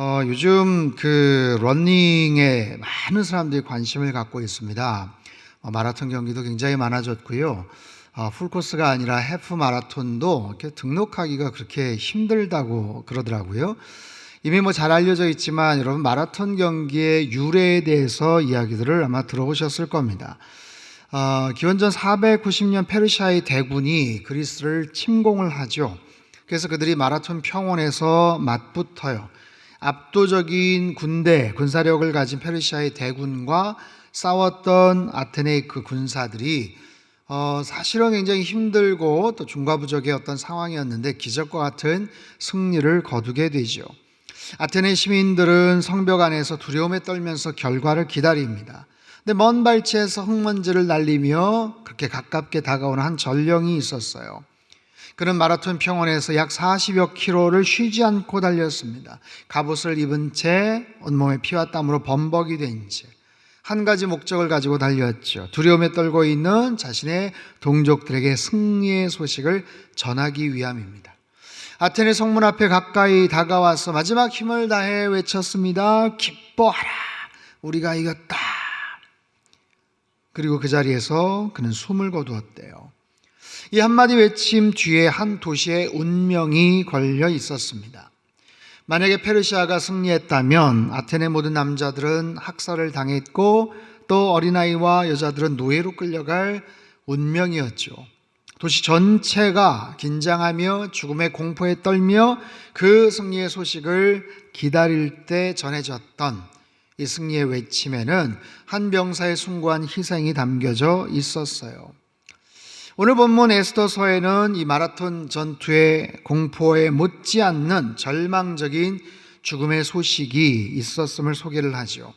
어, 요즘 그 러닝에 많은 사람들이 관심을 갖고 있습니다. 어, 마라톤 경기도 굉장히 많아졌고요. 어, 풀코스가 아니라 해프 마라톤도 이렇게 등록하기가 그렇게 힘들다고 그러더라고요. 이미 뭐 잘 알려져 있지만 여러분 마라톤 경기의 유래에 대해서 이야기들을 아마 들어보셨을 겁니다. 어, 기원전 490년 페르시아의 대군이 그리스를 침공을 하죠. 그래서 그들이 마라톤 평원에서 맞붙어요. 압도적인 군대, 군사력을 가진 페르시아의 대군과 싸웠던 아테네의 그 군사들이 어, 사실은 굉장히 힘들고 또 중과부적의 어떤 상황이었는데 기적과 같은 승리를 거두게 되죠. 아테네 시민들은 성벽 안에서 두려움에 떨면서 결과를 기다립니다. 근데 먼 발치에서 흙먼지를 날리며 그렇게 가깝게 다가오는 한 전령이 있었어요. 그는 마라톤 평원에서 약 40여 킬로를 쉬지 않고 달렸습니다. 갑옷을 입은 채 온몸에 피와 땀으로 범벅이 된 채. 한 가지 목적을 가지고 달렸죠. 두려움에 떨고 있는 자신의 동족들에게 승리의 소식을 전하기 위함입니다. 아테네 성문 앞에 가까이 다가와서 마지막 힘을 다해 외쳤습니다. 기뻐하라. 우리가 이겼다. 그리고 그 자리에서 그는 숨을 거두었대요. 이 한마디 외침 뒤에 한 도시의 운명이 걸려 있었습니다. 만약에 페르시아가 승리했다면 아테네 모든 남자들은 학살을 당했고 또 어린아이와 여자들은 노예로 끌려갈 운명이었죠. 도시 전체가 긴장하며 죽음의 공포에 떨며 그 승리의 소식을 기다릴 때 전해졌던 이 승리의 외침에는 한 병사의 숭고한 희생이 담겨져 있었어요. 오늘 본문 에스더서에는 이 마라톤 전투의 공포에 못지않는 절망적인 죽음의 소식이 있었음을 소개를 하죠.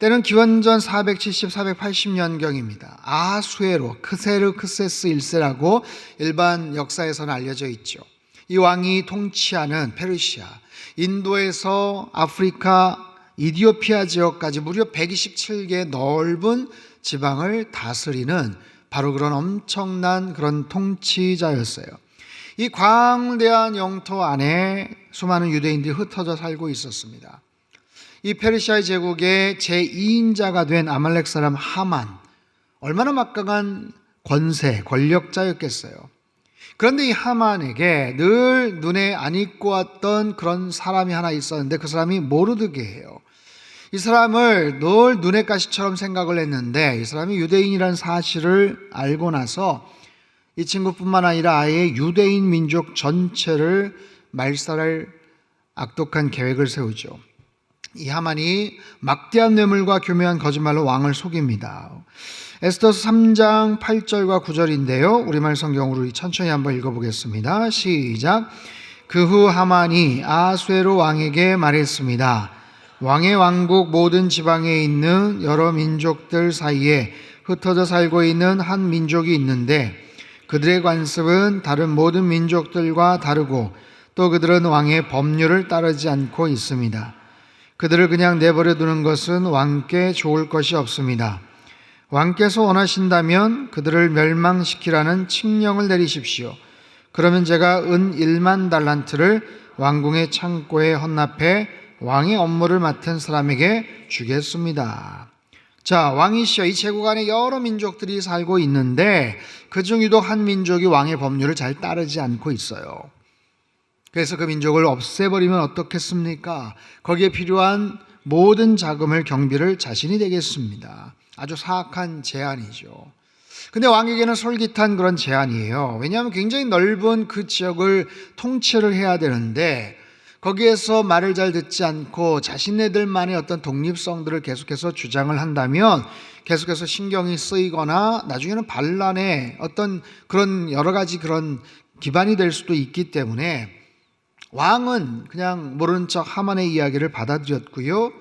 때는 기원전 470, 480년경입니다. 아수에로 크세르크세스 1세라고 일반 역사에서는 알려져 있죠. 이 왕이 통치하는 페르시아, 인도에서 아프리카, 이디오피아 지역까지 무려 127개 넓은 지방을 다스리는 바로 그런 엄청난 그런 통치자였어요. 이 광대한 영토 안에 수많은 유대인들이 흩어져 살고 있었습니다. 이 페르시아 제국의 제2인자가 된 아말렉 사람 하만 얼마나 막강한 권세, 권력자였겠어요. 그런데 이 하만에게 늘 눈에 안 익고 왔던 그런 사람이 하나 있었는데 그 사람이 모르드게예요. 이 사람을 늘 눈의 가시처럼 생각을 했는데 이 사람이 유대인이라는 사실을 알고 나서 이 친구뿐만 아니라 아예 유대인 민족 전체를 말살할 악독한 계획을 세우죠. 이 하만이 막대한 뇌물과 교묘한 거짓말로 왕을 속입니다. 에스더서 3장 8절과 9절인데요. 우리말 성경으로 천천히 한번 읽어보겠습니다. 시작. 그 후 하만이 아수에로 왕에게 말했습니다. 왕의 왕국 모든 지방에 있는 여러 민족들 사이에 흩어져 살고 있는 한 민족이 있는데 그들의 관습은 다른 모든 민족들과 다르고 또 그들은 왕의 법률을 따르지 않고 있습니다. 그들을 그냥 내버려 두는 것은 왕께 좋을 것이 없습니다. 왕께서 원하신다면 그들을 멸망시키라는 칙령을 내리십시오. 그러면 제가 은 1만 달란트를 왕궁의 창고에 헌납해 왕의 업무를 맡은 사람에게 주겠습니다. 자, 왕이시여 이 제국 안에 여러 민족들이 살고 있는데 그중 유독 한 민족이 왕의 법률을 잘 따르지 않고 있어요. 그래서 그 민족을 없애버리면 어떻겠습니까? 거기에 필요한 모든 자금을 경비를 자신이 되겠습니다. 아주 사악한 제안이죠. 근데 왕에게는 솔깃한 그런 제안이에요. 왜냐하면 굉장히 넓은 그 지역을 통치를 해야 되는데 거기에서 말을 잘 듣지 않고 자신네들만의 어떤 독립성들을 계속해서 주장을 한다면 계속해서 신경이 쓰이거나 나중에는 반란의 어떤 그런 여러 가지 그런 기반이 될 수도 있기 때문에 왕은 그냥 모르는 척 하만의 이야기를 받아들였고요.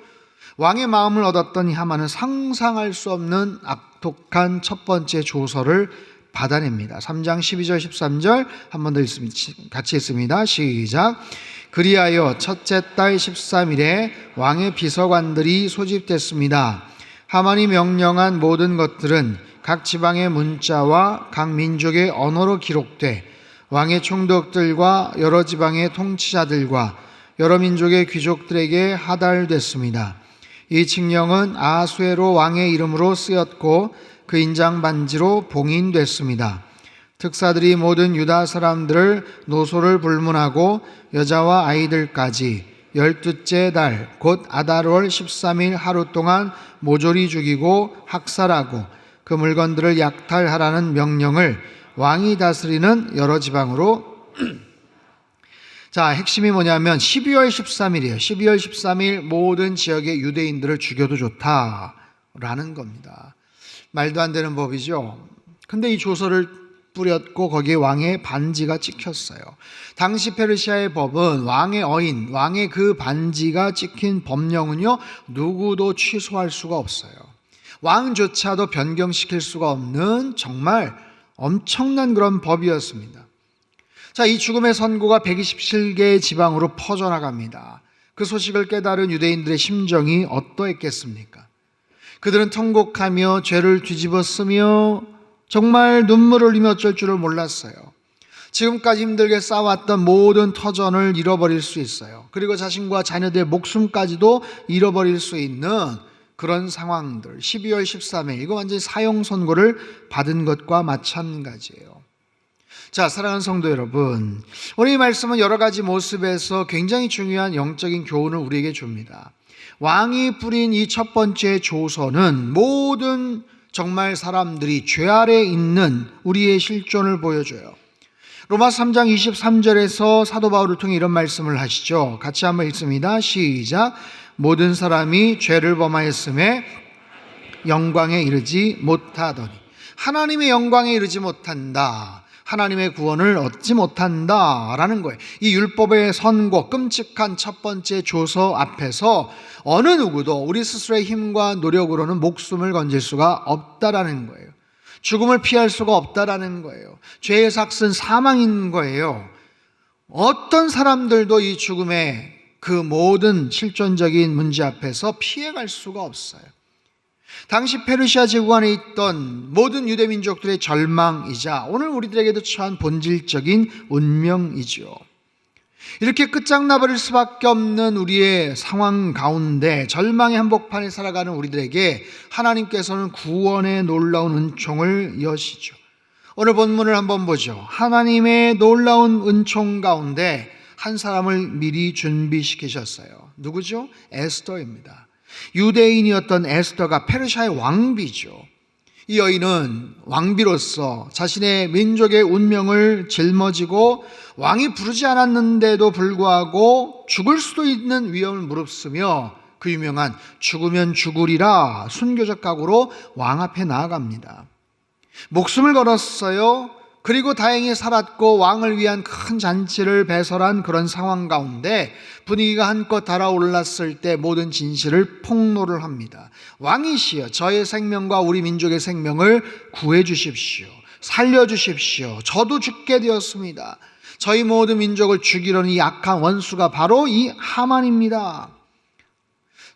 왕의 마음을 얻었던 하만은 상상할 수 없는 악독한 첫 번째 조서를 받아냅니다. 3장 12절 13절 한 번 더 같이 읽습니다. 시작. 그리하여 첫째 달 13일에 왕의 비서관들이 소집됐습니다. 하만이 명령한 모든 것들은 각 지방의 문자와 각 민족의 언어로 기록돼 왕의 총독들과 여러 지방의 통치자들과 여러 민족의 귀족들에게 하달됐습니다. 이 칙령은 아수에로 왕의 이름으로 쓰였고 그 인장 반지로 봉인됐습니다. 특사들이 모든 유다 사람들을 노소를 불문하고 여자와 아이들까지 열두째 달 곧 아달월 13일 하루 동안 모조리 죽이고 학살하고 그 물건들을 약탈하라는 명령을 왕이 다스리는 여러 지방으로 자, 핵심이 뭐냐면 12월 13일이에요. 12월 13일 모든 지역의 유대인들을 죽여도 좋다라는 겁니다. 말도 안 되는 법이죠. 근데 이 조서를 뿌렸고 거기에 왕의 반지가 찍혔어요. 당시 페르시아의 법은 왕의 어인, 왕의 그 반지가 찍힌 법령은요, 누구도 취소할 수가 없어요. 왕조차도 변경시킬 수가 없는 정말 엄청난 그런 법이었습니다. 자, 이 죽음의 선고가 127개의 지방으로 퍼져나갑니다. 그 소식을 깨달은 유대인들의 심정이 어떠했겠습니까? 그들은 통곡하며 죄를 뒤집어 쓰며 정말 눈물을 흘리며 어쩔 줄을 몰랐어요. 지금까지 힘들게 쌓아왔던 모든 터전을 잃어버릴 수 있어요. 그리고 자신과 자녀들의 목숨까지도 잃어버릴 수 있는 그런 상황들. 12월 13일, 이거 완전히 사형 선고를 받은 것과 마찬가지예요. 자, 사랑하는 성도 여러분. 오늘 이 말씀은 여러 가지 모습에서 굉장히 중요한 영적인 교훈을 우리에게 줍니다. 왕이 뿌린 이 첫 번째 조서는 모든 정말 사람들이 죄 아래 있는 우리의 실존을 보여줘요. 로마 3장 23절에서 사도 바울을 통해 이런 말씀을 하시죠. 같이 한번 읽습니다. 시작. 모든 사람이 죄를 범하였음에 영광에 이르지 못하더니 하나님의 영광에 이르지 못한다. 하나님의 구원을 얻지 못한다라는 거예요. 이 율법의 선고, 끔찍한 첫 번째 조서 앞에서 어느 누구도 우리 스스로의 힘과 노력으로는 목숨을 건질 수가 없다라는 거예요. 죽음을 피할 수가 없다라는 거예요. 죄의 삭은 사망인 거예요. 어떤 사람들도 이 죽음의 그 모든 실존적인 문제 앞에서 피해갈 수가 없어요. 당시 페르시아 제국 안에 있던 모든 유대 민족들의 절망이자 오늘 우리들에게도 처한 본질적인 운명이죠. 이렇게 끝장나버릴 수밖에 없는 우리의 상황 가운데 절망의 한복판에 살아가는 우리들에게 하나님께서는 구원의 놀라운 은총을 여시죠. 오늘 본문을 한번 보죠. 하나님의 놀라운 은총 가운데 한 사람을 미리 준비시키셨어요. 누구죠? 에스더입니다. 유대인이었던 에스더가 페르시아의 왕비죠. 이 여인은 왕비로서 자신의 민족의 운명을 짊어지고 왕이 부르지 않았는데도 불구하고 죽을 수도 있는 위험을 무릅쓰며 그 유명한 죽으면 죽으리라 순교적 각오로 왕 앞에 나아갑니다. 목숨을 걸었어요. 그리고 다행히 살았고 왕을 위한 큰 잔치를 배설한 그런 상황 가운데 분위기가 한껏 달아올랐을 때 모든 진실을 폭로를 합니다. 왕이시여 저의 생명과 우리 민족의 생명을 구해 주십시오. 살려 주십시오. 저도 죽게 되었습니다. 저희 모든 민족을 죽이려는 이 악한 원수가 바로 이 하만입니다.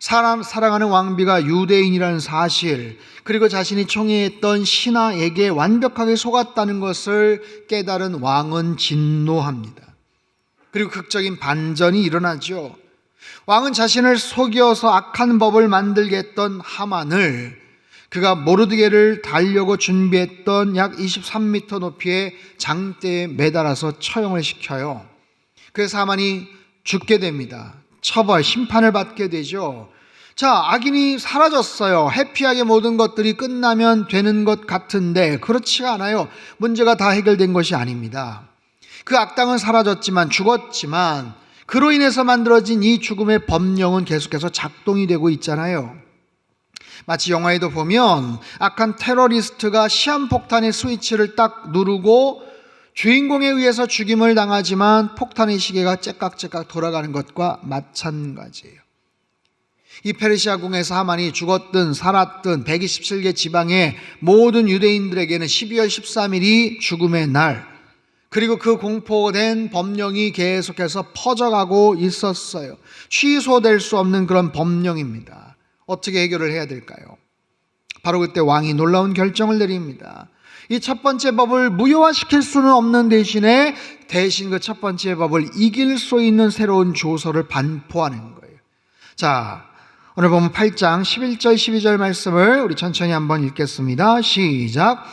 사람, 사랑하는 왕비가 유대인이라는 사실, 그리고 자신이 총애했던 신하에게 완벽하게 속았다는 것을 깨달은 왕은 진노합니다. 그리고 극적인 반전이 일어나죠. 왕은 자신을 속여서 악한 법을 만들게 했던 하만을 그가 모르드게를 달려고 준비했던 약 23m 높이의 장대에 매달아서 처형을 시켜요. 그래서 하만이 죽게 됩니다. 처벌, 심판을 받게 되죠. 자, 악인이 사라졌어요. 해피하게 모든 것들이 끝나면 되는 것 같은데, 그렇지가 않아요. 문제가 다 해결된 것이 아닙니다. 그 악당은 사라졌지만, 죽었지만, 그로 인해서 만들어진 이 죽음의 법령은 계속해서 작동이 되고 있잖아요. 마치 영화에도 보면 악한 테러리스트가 시한폭탄의 스위치를 딱 누르고 주인공에 의해서 죽임을 당하지만 폭탄의 시계가 째깍째깍 돌아가는 것과 마찬가지예요. 이 페르시아 궁에서 하만이 죽었든 살았든 127개 지방의 모든 유대인들에게는 12월 13일이 죽음의 날, 그리고 그 공포된 법령이 계속해서 퍼져가고 있었어요. 취소될 수 없는 그런 법령입니다. 어떻게 해결을 해야 될까요? 바로 그때 왕이 놀라운 결정을 내립니다. 이 첫 번째 법을 무효화시킬 수는 없는 대신에 대신 그 첫 번째 법을 이길 수 있는 새로운 조서를 반포하는 거예요. 자, 오늘 보면 8장 11절 12절 말씀을 우리 천천히 한번 읽겠습니다. 시작.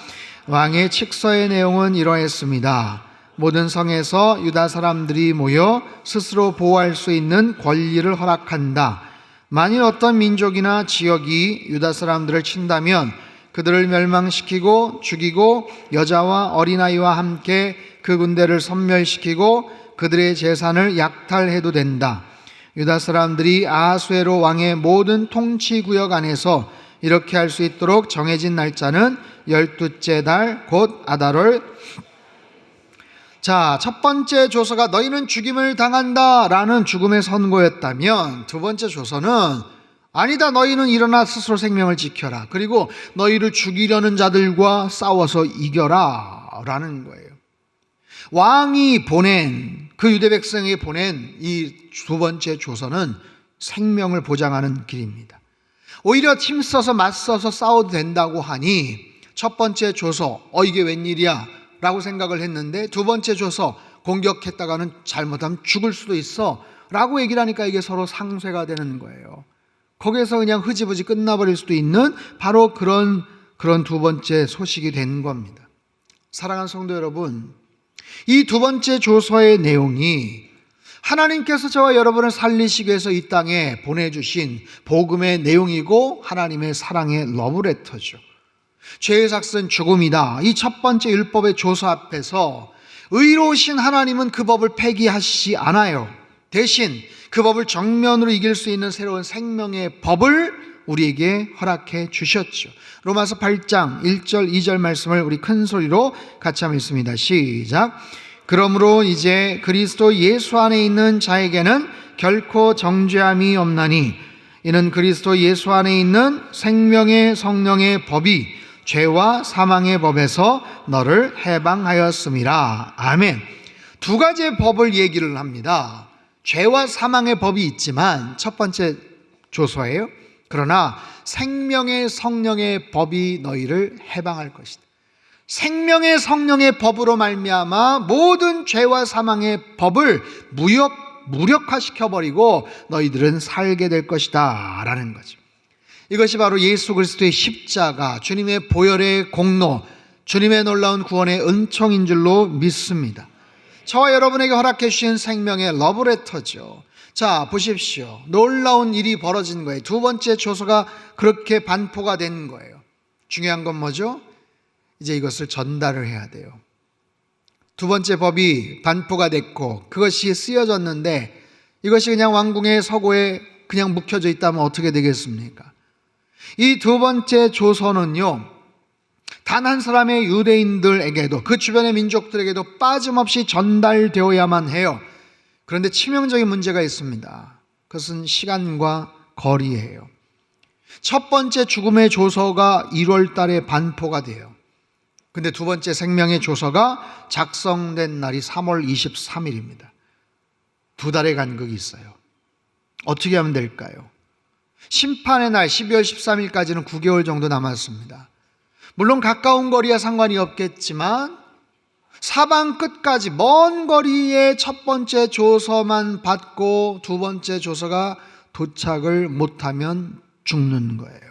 왕의 칙서의 내용은 이러했습니다. 모든 성에서 유다 사람들이 모여 스스로 보호할 수 있는 권리를 허락한다. 만일 어떤 민족이나 지역이 유다 사람들을 친다면 그들을 멸망시키고 죽이고 여자와 어린아이와 함께 그 군대를 섬멸시키고 그들의 재산을 약탈해도 된다. 유다 사람들이 아하수에로 왕의 모든 통치 구역 안에서 이렇게 할 수 있도록 정해진 날짜는 열두째 달 곧 아달월 자, 첫 번째 조서가 너희는 죽임을 당한다라는 죽음의 선고였다면 두 번째 조서는 아니다 너희는 일어나 스스로 생명을 지켜라. 그리고 너희를 죽이려는 자들과 싸워서 이겨라 라는 거예요. 왕이 보낸 그 유대 백성이 보낸 이 두 번째 조서는 생명을 보장하는 길입니다. 오히려 힘써서 맞서서 싸워도 된다고 하니 첫 번째 조서 어 이게 웬일이야 라고 생각을 했는데 두 번째 조서 공격했다가는 잘못하면 죽을 수도 있어 라고 얘기를 하니까 이게 서로 상쇄가 되는 거예요. 거기에서 그냥 흐지부지 끝나버릴 수도 있는 바로 그런 그런 두 번째 소식이 된 겁니다. 사랑하는 성도 여러분, 이 두 번째 조서의 내용이 하나님께서 저와 여러분을 살리시기 위해서 이 땅에 보내주신 복음의 내용이고 하나님의 사랑의 러브레터죠. 죄의 삭은 죽음이다. 이 첫 번째 율법의 조서 앞에서 의로우신 하나님은 그 법을 폐기하시지 않아요. 대신 그 법을 정면으로 이길 수 있는 새로운 생명의 법을 우리에게 허락해 주셨죠. 로마서 8장 1절 2절 말씀을 우리 큰 소리로 같이 한번 읽습니다. 시작. 그러므로 이제 그리스도 예수 안에 있는 자에게는 결코 정죄함이 없나니 이는 그리스도 예수 안에 있는 생명의 성령의 법이 죄와 사망의 법에서 너를 해방하였음이라. 아멘. 두 가지의 법을 얘기를 합니다. 죄와 사망의 법이 있지만 첫 번째 조서예요. 그러나 생명의 성령의 법이 너희를 해방할 것이다. 생명의 성령의 법으로 말미암아 모든 죄와 사망의 법을 무력 무력화시켜 버리고 너희들은 살게 될 것이다라는 거죠. 이것이 바로 예수 그리스도의 십자가, 주님의 보혈의 공로, 주님의 놀라운 구원의 은총인 줄로 믿습니다. 저와 여러분에게 허락해 주신 생명의 러브레터죠. 자, 보십시오. 놀라운 일이 벌어진 거예요. 두 번째 조서가 그렇게 반포가 된 거예요. 중요한 건 뭐죠? 이제 이것을 전달을 해야 돼요. 두 번째 법이 반포가 됐고 그것이 쓰여졌는데 이것이 그냥 왕궁의 서고에 그냥 묵혀져 있다면 어떻게 되겠습니까? 이 두 번째 조서는요, 단 한 사람의 유대인들에게도 그 주변의 민족들에게도 빠짐없이 전달되어야만 해요. 그런데 치명적인 문제가 있습니다. 그것은 시간과 거리예요. 첫 번째 죽음의 조서가 1월 달에 반포가 돼요. 근데 두 번째 생명의 조서가 작성된 날이 3월 23일입니다. 두 달의 간극이 있어요. 어떻게 하면 될까요? 심판의 날 12월 13일까지는 9개월 정도 남았습니다. 물론 가까운 거리와 상관이 없겠지만 사방 끝까지 먼 거리에 첫 번째 조서만 받고 두 번째 조서가 도착을 못하면 죽는 거예요.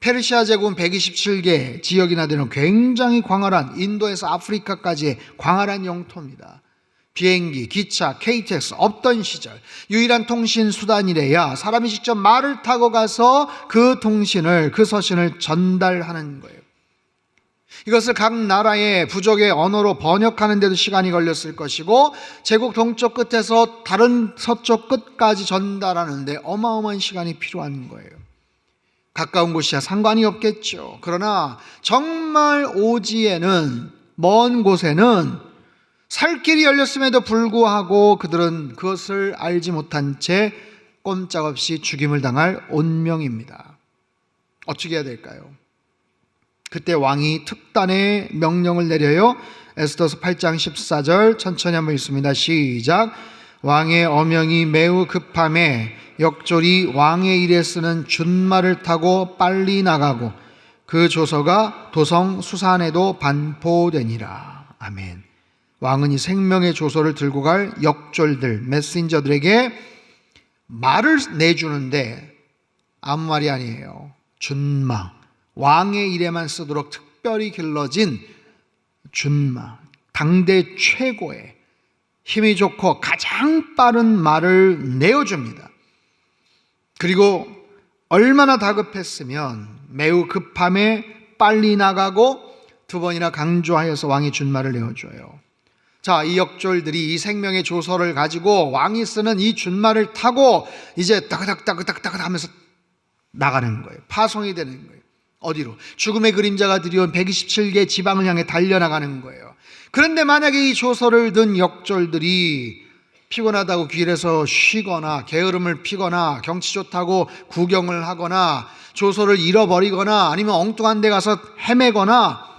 페르시아 제국은 127개 지역이나 되는 굉장히 광활한 인도에서 아프리카까지의 광활한 영토입니다. 비행기, 기차, KTX 없던 시절 유일한 통신 수단이래야 사람이 직접 말을 타고 가서 그 통신을 그 서신을 전달하는 거예요. 이것을 각 나라의 부족의 언어로 번역하는 데도 시간이 걸렸을 것이고 제국 동쪽 끝에서 다른 서쪽 끝까지 전달하는데 어마어마한 시간이 필요한 거예요. 가까운 곳이야 상관이 없겠죠. 그러나 정말 오지에는 먼 곳에는 살 길이 열렸음에도 불구하고 그들은 그것을 알지 못한 채 꼼짝없이 죽임을 당할 운명입니다. 어떻게 해야 될까요? 그때 왕이 특단의 명령을 내려요. 에스더서 8장 14절 천천히 한번 읽습니다. 시작. 왕의 어명이 매우 급함에 역졸이 왕의 일에 쓰는 준말을 타고 빨리 나가고 그 조서가 도성 수산에도 반포되니라. 아멘. 왕은 이 생명의 조서를 들고 갈 역졸들, 메신저들에게 말을 내주는데 아무 말이 아니에요. 준마. 왕의 일에만 쓰도록 특별히 길러진 준마. 당대 최고의 힘이 좋고 가장 빠른 말을 내어줍니다. 그리고 얼마나 다급했으면 매우 급함에 빨리 나가고 두 번이나 강조하여서 왕이 준말을 내어줘요. 자, 이 역졸들이 이 생명의 조서를 가지고 왕이 쓰는 이 준말을 타고 이제 따그닥따그닥따그 하면서 나가는 거예요. 파송이 되는 거예요. 어디로? 죽음의 그림자가 드리운 127개 지방을 향해 달려나가는 거예요. 그런데 만약에 이 조서를 든 역졸들이 피곤하다고 길에서 쉬거나 게으름을 피거나 경치 좋다고 구경을 하거나 조서를 잃어버리거나 아니면 엉뚱한 데 가서 헤매거나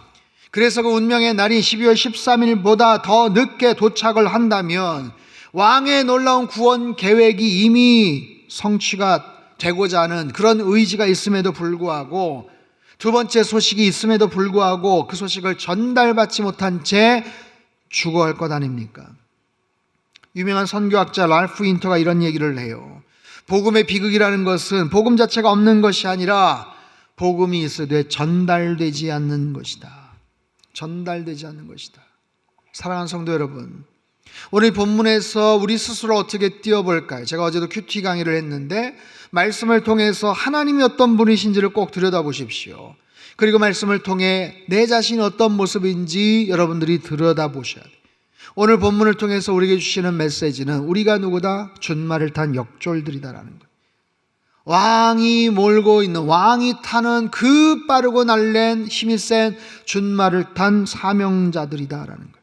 그래서 그 운명의 날이 12월 13일보다 더 늦게 도착을 한다면 왕의 놀라운 구원 계획이 이미 성취가 되고자 하는 그런 의지가 있음에도 불구하고 두 번째 소식이 있음에도 불구하고 그 소식을 전달받지 못한 채 죽어갈 것 아닙니까? 유명한 선교학자 랄프 인터가 이런 얘기를 해요. 복음의 비극이라는 것은 복음 자체가 없는 것이 아니라 복음이 있어도 전달되지 않는 것이다. 전달되지 않는 것이다. 사랑하는 성도 여러분, 오늘 본문에서 우리 스스로 어떻게 뛰어볼까요? 제가 어제도 큐티 강의를 했는데 말씀을 통해서 하나님이 어떤 분이신지를 꼭 들여다보십시오. 그리고 말씀을 통해 내 자신이 어떤 모습인지 여러분들이 들여다보셔야 돼요. 오늘 본문을 통해서 우리에게 주시는 메시지는 우리가 누구다? 준말을 탄 역졸들이다라는 거예요. 왕이 몰고 있는 왕이 타는 그 빠르고 날랜 힘이 센 준말을 탄 사명자들이다라는 거예요.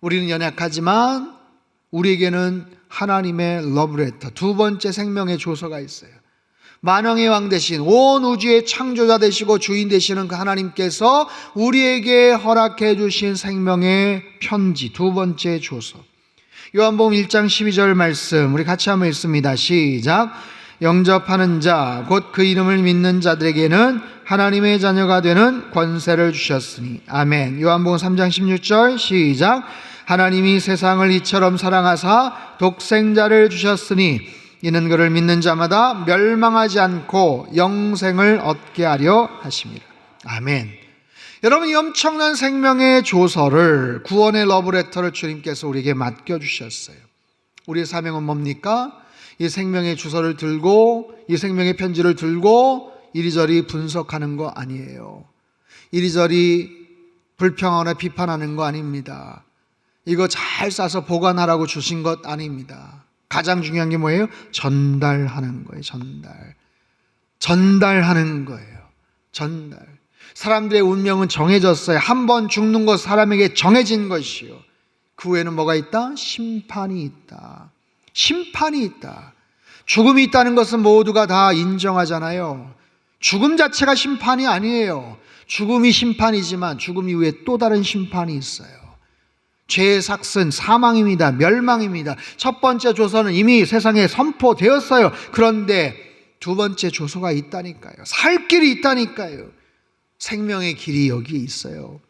우리는 연약하지만 우리에게는 하나님의 러브레터 두 번째 생명의 조서가 있어요. 만왕의 왕 대신 온 우주의 창조자 되시고 주인 되시는 그 하나님께서 우리에게 허락해 주신 생명의 편지 두 번째 조서. 요한복음 1장 12절 말씀 우리 같이 한번 읽습니다. 시작. 영접하는 자 곧 그 이름을 믿는 자들에게는 하나님의 자녀가 되는 권세를 주셨으니 아멘. 요한복음 3장 16절 시작. 하나님이 세상을 이처럼 사랑하사 독생자를 주셨으니 이는 그를 믿는 자마다 멸망하지 않고 영생을 얻게 하려 하심이라. 아멘. 여러분 이 엄청난 생명의 조서를 구원의 러브레터를 주님께서 우리에게 맡겨 주셨어요. 우리의 사명은 뭡니까? 이 생명의 주서를 들고 이 생명의 편지를 들고 이리저리 분석하는 거 아니에요. 이리저리 불평하거나 비판하는 거 아닙니다. 이거 잘 싸서 보관하라고 주신 것 아닙니다. 가장 중요한 게 뭐예요? 전달하는 거예요. 전달. 전달하는 거예요. 전달. 사람들의 운명은 정해졌어요. 한 번 죽는 것 사람에게 정해진 것이요. 그 후에는 뭐가 있다? 심판이 있다. 심판이 있다. 죽음이 있다는 것은 모두가 다 인정하잖아요. 죽음 자체가 심판이 아니에요. 죽음이 심판이지만 죽음 이후에 또 다른 심판이 있어요. 죄의 삭은 사망입니다. 멸망입니다. 첫 번째 조서는 이미 세상에 선포되었어요. 그런데 두 번째 조서가 있다니까요. 살 길이 있다니까요. 생명의 길이 여기 있어요.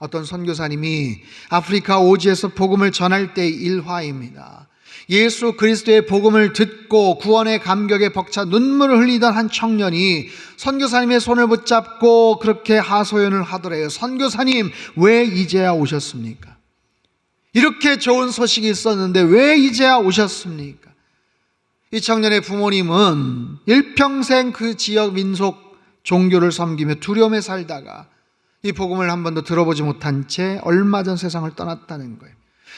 어떤 선교사님이 아프리카 오지에서 복음을 전할 때 일화입니다. 예수 그리스도의 복음을 듣고 구원의 감격에 벅차 눈물을 흘리던 한 청년이 선교사님의 손을 붙잡고 그렇게 하소연을 하더래요. 선교사님, 왜 이제야 오셨습니까? 이렇게 좋은 소식이 있었는데 왜 이제야 오셨습니까? 이 청년의 부모님은 일평생 그 지역 민속 종교를 섬기며 두려움에 살다가 이 복음을 한 번도 들어보지 못한 채 얼마 전 세상을 떠났다는 거예요.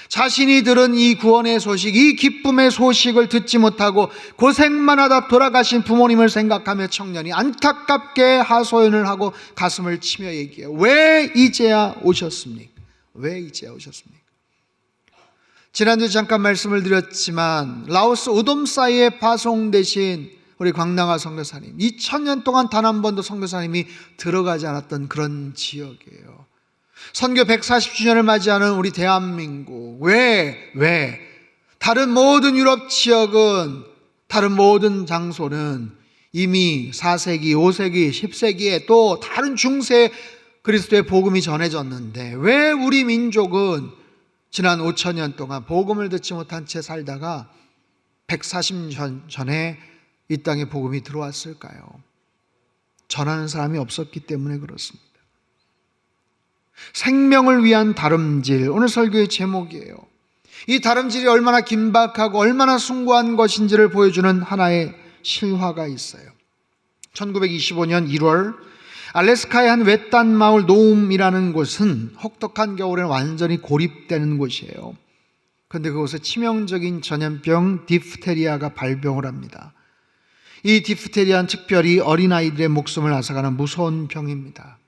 자신이 들은 이 구원의 소식, 이 기쁨의 소식을 듣지 못하고 고생만 하다 돌아가신 부모님을 생각하며 청년이 안타깝게 하소연을 하고 가슴을 치며 얘기해요. 왜 이제야 오셨습니까? 왜 이제야 오셨습니까? 지난주 잠깐 말씀을 드렸지만 라오스 우돔사이에 파송되신 우리 광랑아 선교사님 2000년 동안 단 한 번도 선교사님이 들어가지 않았던 그런 지역이에요. 선교 140주년을 맞이하는 우리 대한민국. 왜? 왜? 다른 모든 유럽 지역은, 다른 모든 장소는 이미 4세기, 5세기, 10세기에 또 다른 중세 그리스도의 복음이 전해졌는데 왜 우리 민족은 지난 5천년 동안 복음을 듣지 못한 채 살다가 140년 전에 이 땅에 복음이 들어왔을까요? 전하는 사람이 없었기 때문에 그렇습니다. 생명을 위한 다름질 오늘 설교의 제목이에요. 이 다름질이 얼마나 긴박하고 얼마나 숭고한 것인지를 보여주는 하나의 실화가 있어요. 1925년 1월 알래스카의 한 외딴 마을 노움이라는 곳은 혹독한 겨울에는 완전히 고립되는 곳이에요. 그런데 그곳에 치명적인 전염병 디프테리아가 발병을 합니다. 이 디프테리아는 특별히 어린아이들의 목숨을 앗아가는 무서운 병입니다.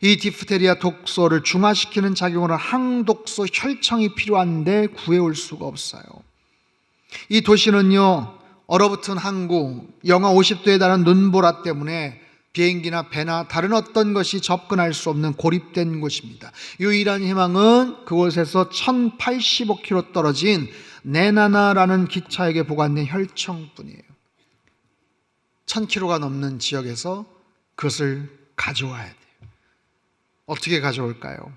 이 디프테리아 독소를 중화시키는 작용으로 항독소 혈청이 필요한데 구해올 수가 없어요. 이 도시는요, 얼어붙은 항구, 영하 50도에 달한 눈보라 때문에 비행기나 배나 다른 어떤 것이 접근할 수 없는 고립된 곳입니다. 유일한 희망은 그곳에서 1085km 떨어진 네나나라는 기차에게 보관된 혈청뿐이에요. 1000km가 넘는 지역에서 그것을 가져와야 돼요. 어떻게 가져올까요?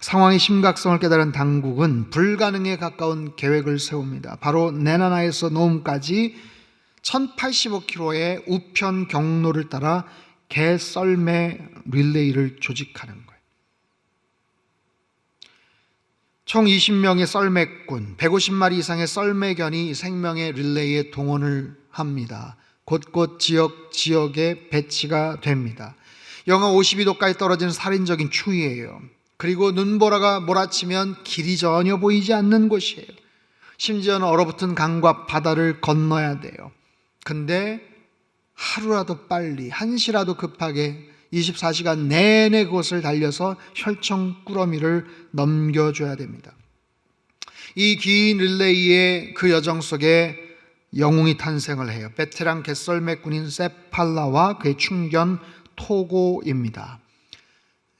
상황의 심각성을 깨달은 당국은 불가능에 가까운 계획을 세웁니다. 바로 네나나에서 노움까지 1085km의 우편 경로를 따라 개썰매 릴레이를 조직하는 거예요. 총 20명의 썰매꾼, 150마리 이상의 썰매견이 생명의 릴레이에 동원을 합니다. 곳곳 지역 지역에 배치가 됩니다. 영하 52도까지 떨어지는 살인적인 추위예요. 그리고 눈보라가 몰아치면 길이 전혀 보이지 않는 곳이에요. 심지어는 얼어붙은 강과 바다를 건너야 돼요. 근데 하루라도 빨리, 한시라도 급하게 24시간 내내 그곳을 달려서 혈청 꾸러미를 넘겨줘야 됩니다. 이 긴 릴레이의 그 여정 속에 영웅이 탄생을 해요. 베테랑 개썰매꾼인 세팔라와 그의 충견 토고입니다.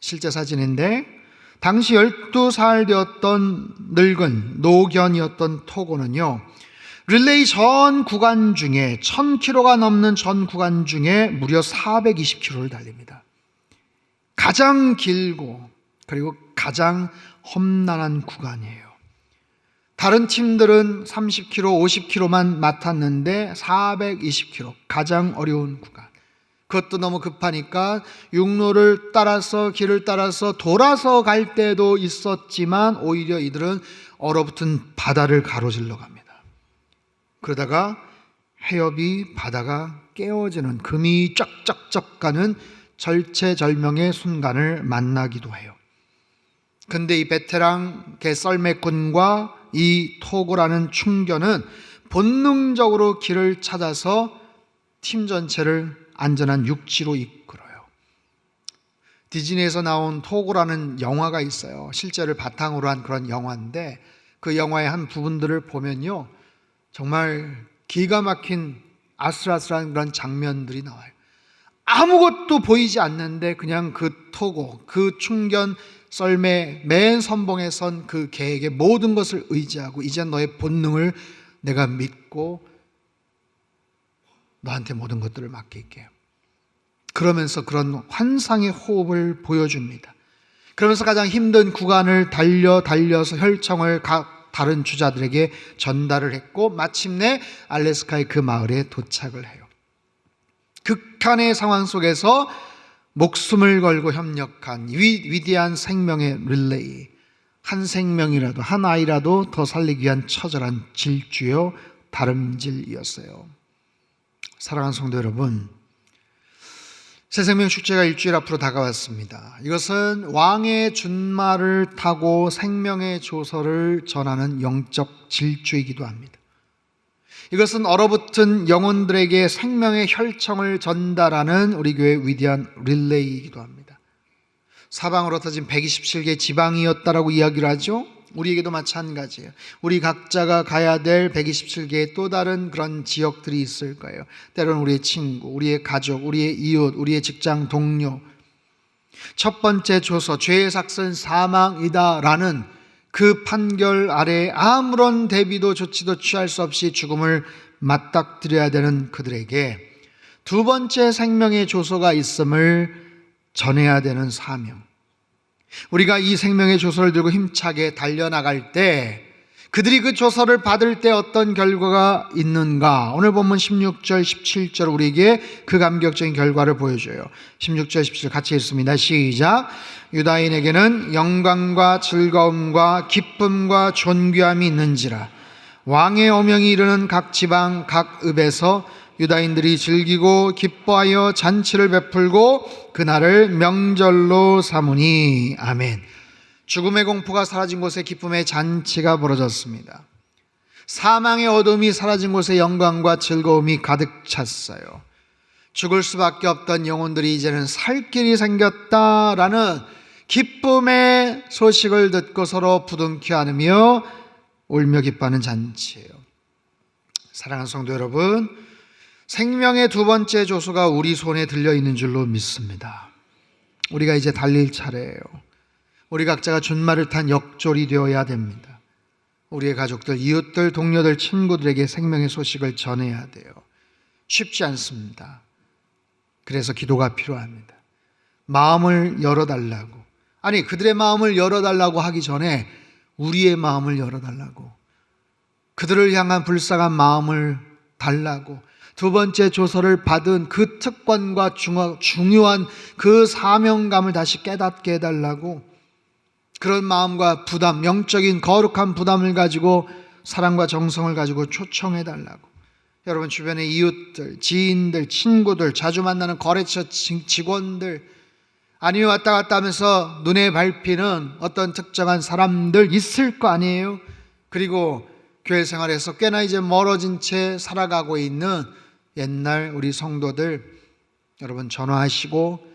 실제 사진인데 당시 12살 되었던 늙은 노견이었던 토고는요. 릴레이 전 구간 중에 1000km가 넘는 전 구간 중에 무려 420km를 달립니다. 가장 길고 그리고 가장 험난한 구간이에요. 다른 팀들은 30km, 50km만 맡았는데 420km 가장 어려운 구간. 그것도 너무 급하니까 육로를 따라서 길을 따라서 돌아서 갈 때도 있었지만 오히려 이들은 얼어붙은 바다를 가로질러 갑니다. 그러다가 해협이 바다가 깨어지는 금이 쩍쩍쩍 가는 절체절명의 순간을 만나기도 해요. 근데 이 베테랑 개썰매꾼과 이 토고라는 충견은 본능적으로 길을 찾아서 팀 전체를 안전한 육지로 이끌어요. 디즈니에서 나온 토고라는 영화가 있어요. 실제를 바탕으로 한 그런 영화인데 그 영화의 한 부분들을 보면요. 정말 기가 막힌 아슬아슬한 그런 장면들이 나와요. 아무것도 보이지 않는데 그냥 그 토고, 그 충견 썰매 맨 선봉에 선그 개에게 모든 것을 의지하고 이제 너의 본능을 내가 믿고 너한테 모든 것들을 맡길게요. 그러면서 그런 환상의 호흡을 보여줍니다. 그러면서 가장 힘든 구간을 달려 달려서 혈청을 각 다른 주자들에게 전달을 했고 마침내 알래스카의 그 마을에 도착을 해요. 극한의 상황 속에서 목숨을 걸고 협력한 위, 위대한 생명의 릴레이. 한 생명이라도, 한 아이라도 더 살리기 위한 처절한 질주요 다름질이었어요. 사랑하는 성도 여러분, 새 생명 축제가 일주일 앞으로 다가왔습니다. 이것은 왕의 준말을 타고 생명의 조서를 전하는 영적 질주이기도 합니다. 이것은 얼어붙은 영혼들에게 생명의 혈청을 전달하는 우리 교회 위대한 릴레이이기도 합니다. 사방으로 흩어진 127개 지방이었다라고 이야기를 하죠. 우리에게도 마찬가지예요. 우리 각자가 가야 될 127개의 또 다른 그런 지역들이 있을 거예요. 때로는 우리의 친구, 우리의 가족, 우리의 이웃, 우리의 직장 동료. 첫 번째 조서, 죄의 삭은 사망이다라는 그 판결 아래 아무런 대비도 조치도 취할 수 없이 죽음을 맞닥뜨려야 되는 그들에게 두 번째 생명의 조소가 있음을 전해야 되는 사명. 우리가 이 생명의 조서를 들고 힘차게 달려나갈 때 그들이 그 조서를 받을 때 어떤 결과가 있는가? 오늘 본문 16절, 17절 우리에게 그 감격적인 결과를 보여줘요. 16절, 17절 같이 읽습니다. 시작. 유다인에게는 영광과 즐거움과 기쁨과 존귀함이 있는지라. 왕의 오명이 이르는 각 지방, 각 읍에서 유다인들이 즐기고 기뻐하여 잔치를 베풀고 그날을 명절로 삼으니 아멘. 죽음의 공포가 사라진 곳에 기쁨의 잔치가 벌어졌습니다. 사망의 어둠이 사라진 곳에 영광과 즐거움이 가득 찼어요. 죽을 수밖에 없던 영혼들이 이제는 살 길이 생겼다라는 기쁨의 소식을 듣고 서로 부둥켜 안으며 울며 기뻐하는 잔치예요. 사랑하는 성도 여러분, 생명의 두 번째 조소가 우리 손에 들려 있는 줄로 믿습니다. 우리가 이제 달릴 차례예요. 우리 각자가 준말을 탄 역졸이 되어야 됩니다. 우리의 가족들, 이웃들, 동료들, 친구들에게 생명의 소식을 전해야 돼요. 쉽지 않습니다. 그래서 기도가 필요합니다. 마음을 열어달라고. 아니, 그들의 마음을 열어달라고 하기 전에 우리의 마음을 열어달라고. 그들을 향한 불쌍한 마음을 달라고. 두 번째 조서를 받은 그 특권과 중요한 그 사명감을 다시 깨닫게 해달라고. 그런 마음과 부담, 영적인 거룩한 부담을 가지고 사랑과 정성을 가지고 초청해 달라고. 여러분 주변의 이웃들, 지인들, 친구들, 자주 만나는 거래처 직원들, 아니면 왔다 갔다 하면서 눈에 밟히는 어떤 특정한 사람들 있을 거 아니에요? 그리고 교회 생활에서 꽤나 이제 멀어진 채 살아가고 있는 옛날 우리 성도들, 여러분 전화하시고,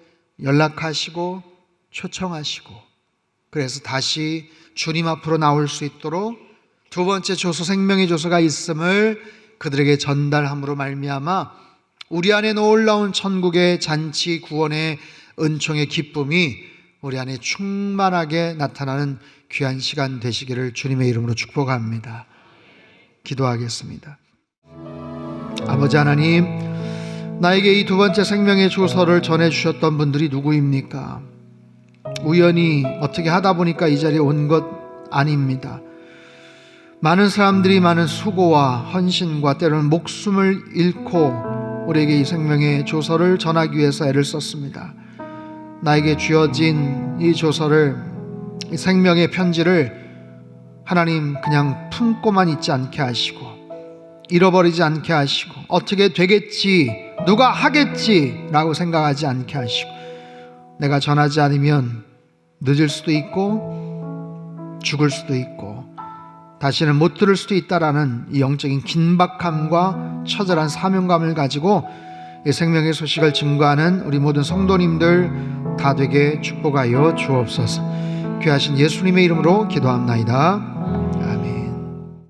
연락하시고, 초청하시고, 그래서 다시 주님 앞으로 나올 수 있도록 두 번째 조소 생명의 조소가 있음을 그들에게 전달함으로 말미암아 우리 안에 놀라운 천국의 잔치 구원의 은총의 기쁨이 우리 안에 충만하게 나타나는 귀한 시간 되시기를 주님의 이름으로 축복합니다. 기도하겠습니다. 아버지 하나님, 나에게 이 두 번째 생명의 조서를 전해 주셨던 분들이 누구입니까? 우연히 어떻게 하다 보니까 이 자리에 온 것 아닙니다. 많은 사람들이 많은 수고와 헌신과 때로는 목숨을 잃고 우리에게 이 생명의 조서를 전하기 위해서 애를 썼습니다. 나에게 주어진 이 조서를 이 생명의 편지를 하나님 그냥 품고만 있지 않게 하시고 잃어버리지 않게 하시고 어떻게 되겠지 누가 하겠지라고 생각하지 않게 하시고 내가 전하지 않으면 늦을 수도 있고 죽을 수도 있고 다시는 못 들을 수도 있다라는 이 영적인 긴박함과 처절한 사명감을 가지고 이 생명의 소식을 증거하는 우리 모든 성도님들 다 되게 축복하여 주옵소서. 귀하신 예수님의 이름으로 기도합나이다.